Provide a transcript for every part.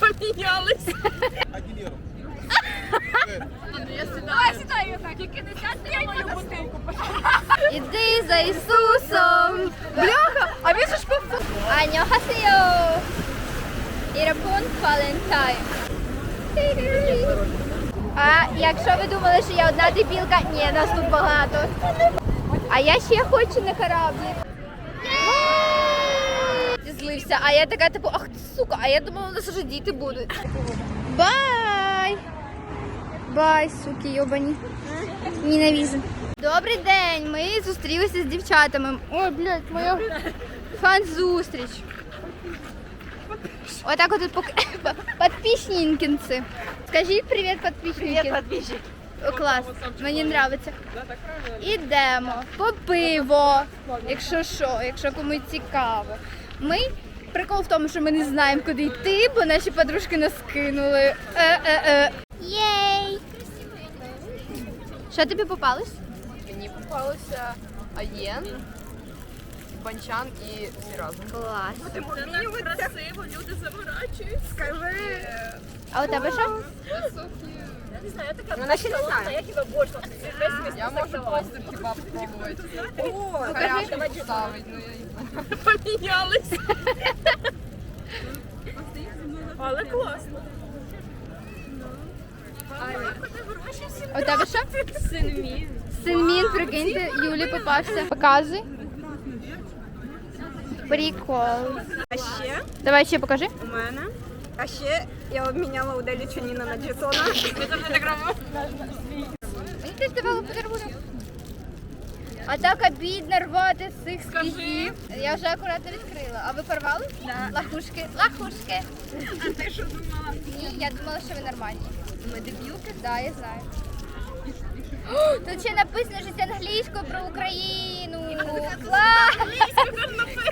Помінялись. Один євро. Давай сідай отак, тільки не сядь, я мою бутилку. Іди за Ісусом. Бляха, а він же ж по Аньохасео. Ірапун Валентайн. А якщо ви думали, що я одна дебілка, ні, нас тут багато. А я ще хочу на кораблі. Ти а я така типу, ах ти сука, а я думала, у нас вже діти будуть. Бай! Бай, суки, йобані. Ненавижу. Добрий день. Ми зустрілися з дівчатами. Ой, блядь, моя фан-зустріч. Отак от тут пок... підписненькинці. Скажіть привіт, підписненки. Привіт, підписчик. О, клас, мені подобається. Ідемо по пиво, якщо що, якщо комусь цікаво. Ми прикол в тому, що ми не знаємо, куди йти, бо наші подружки нас кинули. Е-е-е. Єй! Що тобі попалось? Мені попалося Аєн, Банчан і всі разом. Клас. Це так красиво, люди заморачують. Скажи. А у тебе що? Вона ще не знає. Я можу постер хіба спробувати. О, Харяшку ставить, ну я не знаю. Помінялись. Але класно. А у тебе що? Синмін. Синмін, прикиньте, Юлі попався. Показуй. Прикол. А ще Давай ще покажи. у мене. А ще я обміняла у Делі Чуніна на Джесона. Ми завжди так робимо. Мені теж давали подарунок. А так обідно рвати з цих скізів. Я вже акуратно відкрила. А ви порвали? Да. Лахушки. Лахушки. А ти що думала? Ні, я думала, що ви нормальні. Ми дебілки? Так, я знаю. О, Тут ще написано щось англійською про Україну. Клас!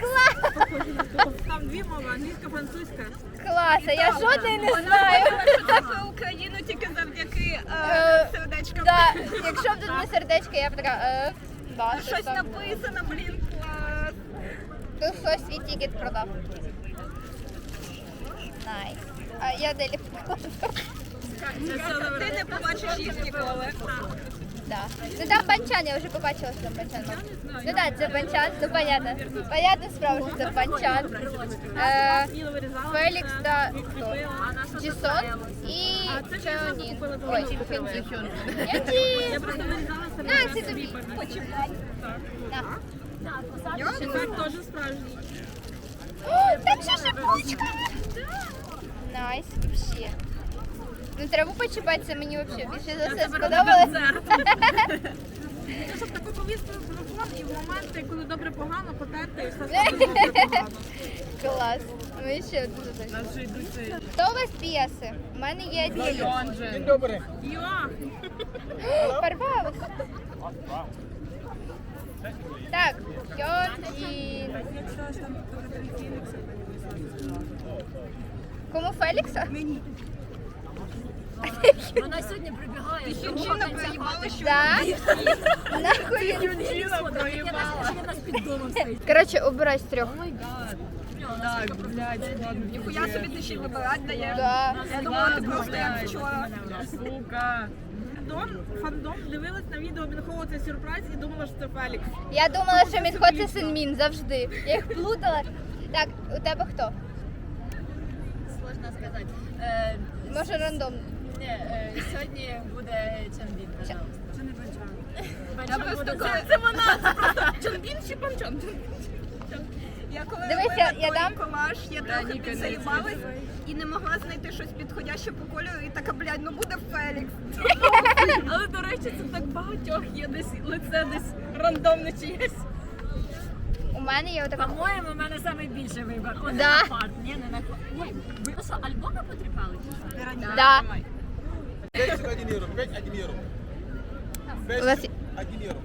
Клас! Там дві мови, англійська, французька. Клас, а я жодної не знаю. Про Україну тільки завдяки Е, сердечкам. Да, якщо б тут не сердечко, я б така. Е, да, Щось там. написано, блін, клас. Тут хтось свій тікет продав. Найс. А я далі Ти не побачиш їх ніколи. Да. Ну там банчан, я вже побачила, що там банчан. Ну так, це банчан, ну понятно. Понятно справа, що це банчан. Е, Фелікс та хто? Джісон і Чеонін. Ой, Хенді. Хенді! На, це тобі. Почекай. На. Я теж справжній. О, так ще шипучка. Найс, вообще. Ну треба почіпатися, мені вообще більше за все сподобалось. Щоб таку повістку телефон і в моменти, коли добре погано, потерти і все Клас. Ну і ще задачу. Хто у вас п'єси? У мене є дві. День добрий. Йо! Порвалось. Так, Йон і... Кому Фелікса? Мені. Вона сьогодні прибігає. Дівчина проїбала, що Да? Нахуй. Дівчина проїбала. Вона під домом стоїть. Коротше, обирай з трьох. Так, блядь, ладно. ніхуя собі ти ще й вибирати дає. Да. Я думала, ти просто як вчора. Сука. Фандом, фандом дивилась на відео Мінхова це сюрприз і думала, що це Фелікс. Я думала, що Мінхо це Синмін завжди. Я їх плутала. Так, у тебе хто? Сложно сказати. Е, Може рандомно. ні, е, сьогодні буде Чанбін, пожалуйста. Це не банчан. Банчан буде Це, це вона, це просто Чонбін чи Банчан? Я коли Дивися, робила я той дам. колаж, я трохи підзаїбалась і не могла знайти щось підходяще по кольору, і така, блядь, ну буде Фелікс. Але, до речі, це так багатьох є десь лице десь рандомне чиєсь. У мене є отака. По-моєму, у мене найбільший вибір. О, не Да. на парт, ні, не на Ой, ви що, альбоми потріпали? чи що? Да. Пять один євро. Пять один євро. У вас є- Один євро.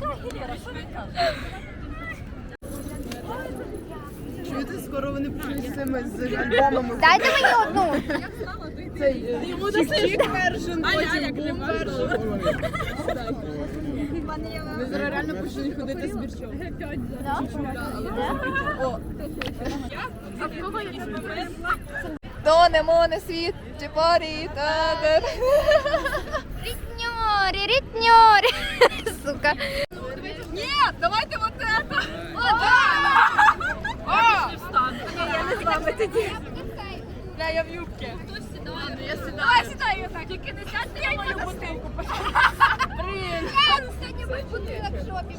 Яка Гілера, що ви кажете? Чуєте, скоро вони прийшли з цими з альбомами. Дайте мені одну. Йому досить вершин, потім бум вершин. Зараз реально почнуть ходити з бірчом. Тоне, моне, світ, чепорі, татер. Рітньорі, рітньорі. Сука. Ні, давайте вот это. О, да! Я не з вами тоді. Бля, я в юбці. Я сідаю. я так. Тільки не сядь я мою бутилку. Блін. Сьогодні будь бутилок в шопі.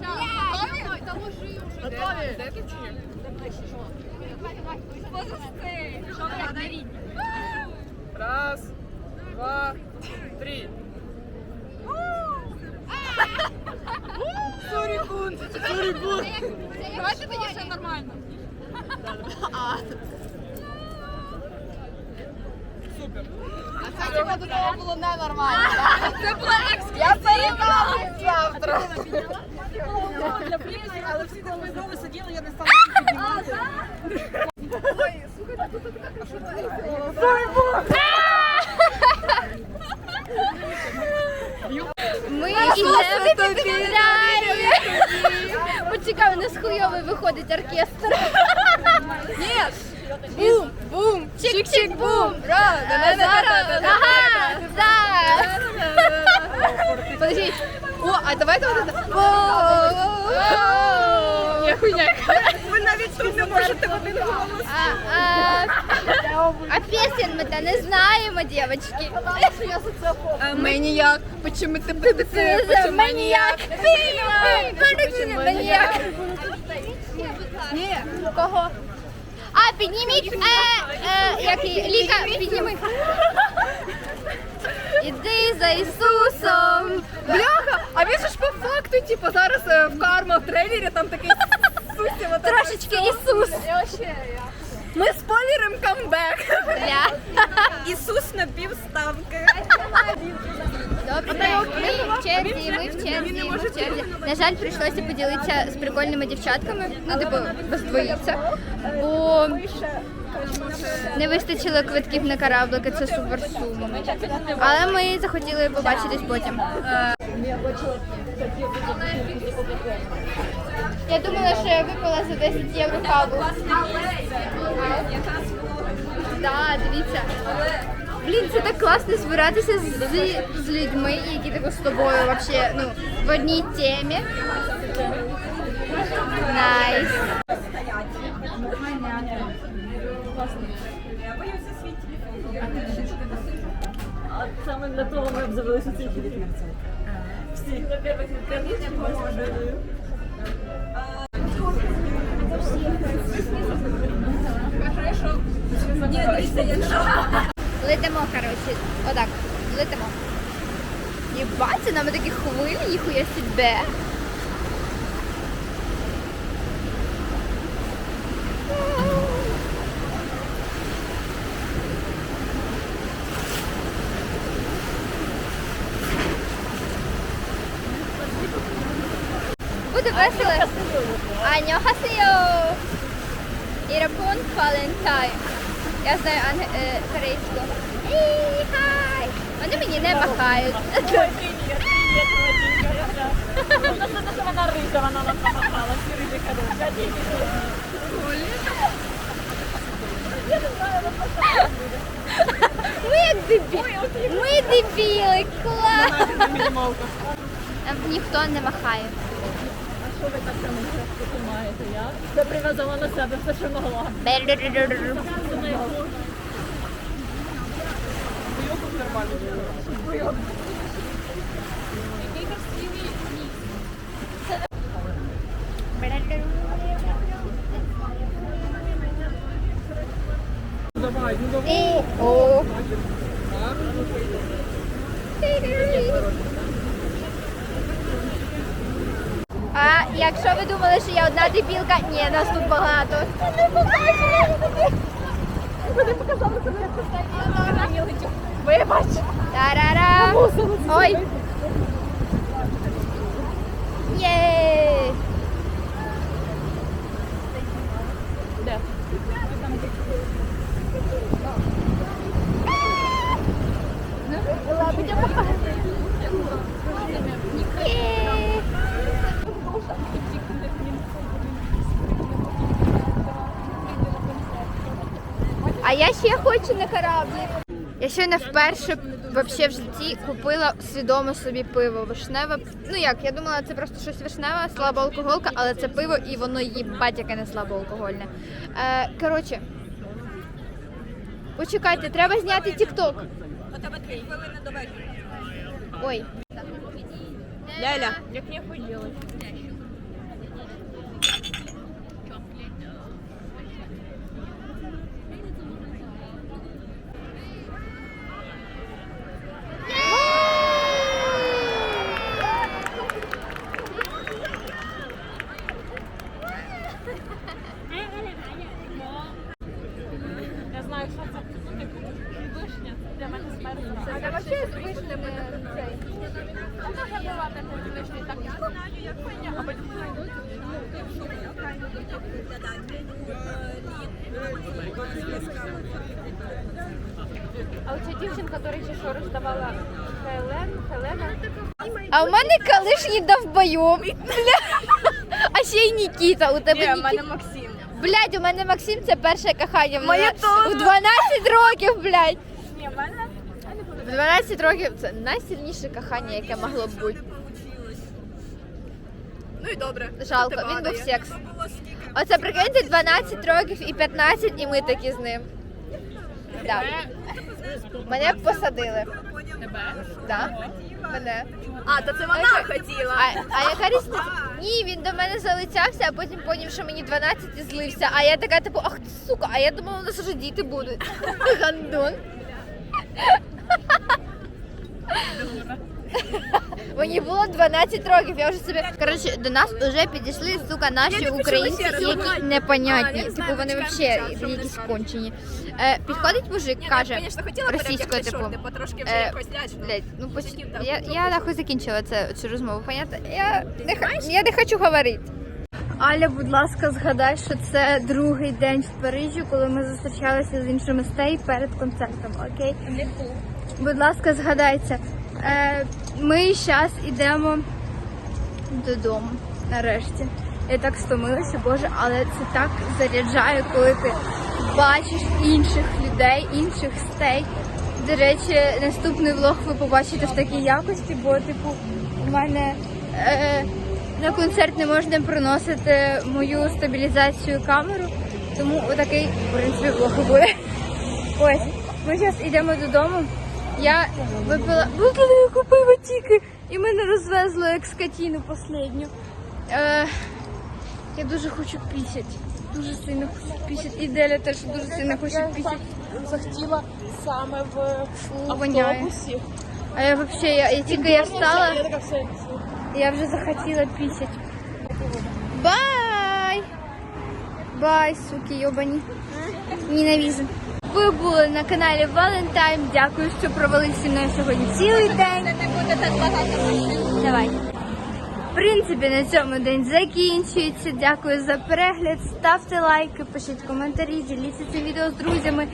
Готові? Та ложи вже. Готові? Де ти чи ні? Раз, два, три. Сорі, кун. Сорі, кун. Давайте тоді все нормально. Супер. Це типа до того було ненормально. Це була. Я передам завтра. Але всі там знову сиділи, я не стала. Ми йдемо тобі далі. Почекай, у нас хуйовий виходить оркестр. Ні. Бум, бум, Чик-чик-бум. Ага, так. О, а давайте вот это. Я хуйня. Ви навіть тут не можете в один голос. А, а, а песен мы-то не знаємо, девочки. Ми ніяк. Почему ти будете? Маніяк. Маніяк. Ні. Кого? А, підніміть, е, е, як Ліка, підніми. По типу, зараз е, в карма в трейлері там такий сусі, Трошечки Ісус. Ми спойлерим камбек. Ісус на півставки. Добре, ми в черзі, ми в черзі, ми в черзі. На жаль, прийшлося поділитися з прикольними дівчатками, ну, типу, роздвоїтися, бо не вистачило квитків на кораблики, це супер сумо. Але ми захотіли побачитись потім. Я думала, що я випила за 10 євро каву. Так, дивіться. Блін, це так класно збиратися з, з людьми, які тако з тобою вообще, ну, в одній темі. Найс. Саме для того ми обзавелися цим Всі, на перших інтернетах Летимо, коротше, отак, летимо. Єбать, це нам такі хвилі, ніхуя себе. Буде весело. Аньохасео. Ірапун Валентайн. Я знаю анг... е, корейську. Ей, хай! Вони мені не махають. Вона риса, вона нас помахала, всі риби ходять. Ми як дебіли. Ми дебіли, клас! Нам ніхто не махає. Що ви так само маєте, я? Це прив'язала на себе все, що могла. Давай, ну давай. О. А якщо ви думали, що я одна дебілка, ні, нас тут багато. Не показали Вибач. Тарарам. Ой. Є. Є. я ще хочу на кораблі. Я щойно вперше вообще в житті купила свідомо собі пиво вишневе. Ну як, я думала, це просто щось вишневе, слабоалкоголька, але це пиво і воно їбать, яке не слабоалкогольне. Е, коротше, почекайте, треба зняти тік-ток. У тебе дві хвилини до вечора. Ой. Ляля. Як не хотіли. Я знаю, що це ну, типу, вишня. Це для мене смерть. А вообще з вишнями цей. А оця дівчинка, до речі, що роздавала Хелен, Хелена. А у мене колишній довбойом. А ще й Нікіта. У тебе Ні, Нікіта. мене Максим. Блядь, у мене Максим це перше кохання. В Моє теж. У 12 років, блядь. Ні, в мене В 12 років це найсильніше кохання, яке могло б бути. Ну і добре. Жалко, він був секс. Оце прикиньте 12 років і 15, і ми такі з ним. Да. Мене посадили. Тебе? Да. Мене. А, то це вона хотіла. А, а яка різниця? Ні, він до мене залицявся, а потім поняв, що мені 12 і злився. А я така, типу, ах ти сука, а я думала, у нас вже діти будуть. Гандон. Мені було 12 років, я вже собі. Коротше, до нас вже підійшли, сука, наші українці, які непонятні. Типу вони взагалі якісь кончені. Е, підходить мужик, каже, хотіла російською, типу. Е, якось. Блять, ну поч... Я, я нахуй закінчила це, цю розмову, понятно? Я не, ха- я не хочу говорити. Аля, будь ласка, згадай, що це другий день в Парижі, коли ми зустрічалися з іншими стей перед концертом, окей? Будь ласка, згадайте. Е, ми зараз йдемо додому, нарешті. Я так стомилася, Боже, але це так заряджає, коли ти бачиш інших людей, інших стей. До речі, наступний влог ви побачите в такій якості, бо типу у мене е, на концерт не можна приносити мою стабілізацію камеру, тому отакий, в принципі, влог буде. Ось, ми зараз йдемо додому. Я випила, випила я купила тільки, і мене розвезло як скотіну последню. Е, я дуже хочу пісять. Дуже сильно хочу пісять. І Деля теж дуже сильно хоче пісять. Захотіла саме в Фу, воняє. автобусі. А я взагалі, я, я тільки я встала, Я така все. я вже захотіла пісять. Бай! Бай, суки, йобані. Ненавижу. Ви були на каналі Valentine. Дякую, що провели зі мною сьогодні цілий день. Не. Давай. В принципі, на цьому день закінчується. Дякую за перегляд. Ставте лайки, пишіть коментарі, діліться цим відео з друзями.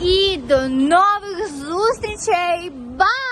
І до нових зустрічей! Бай!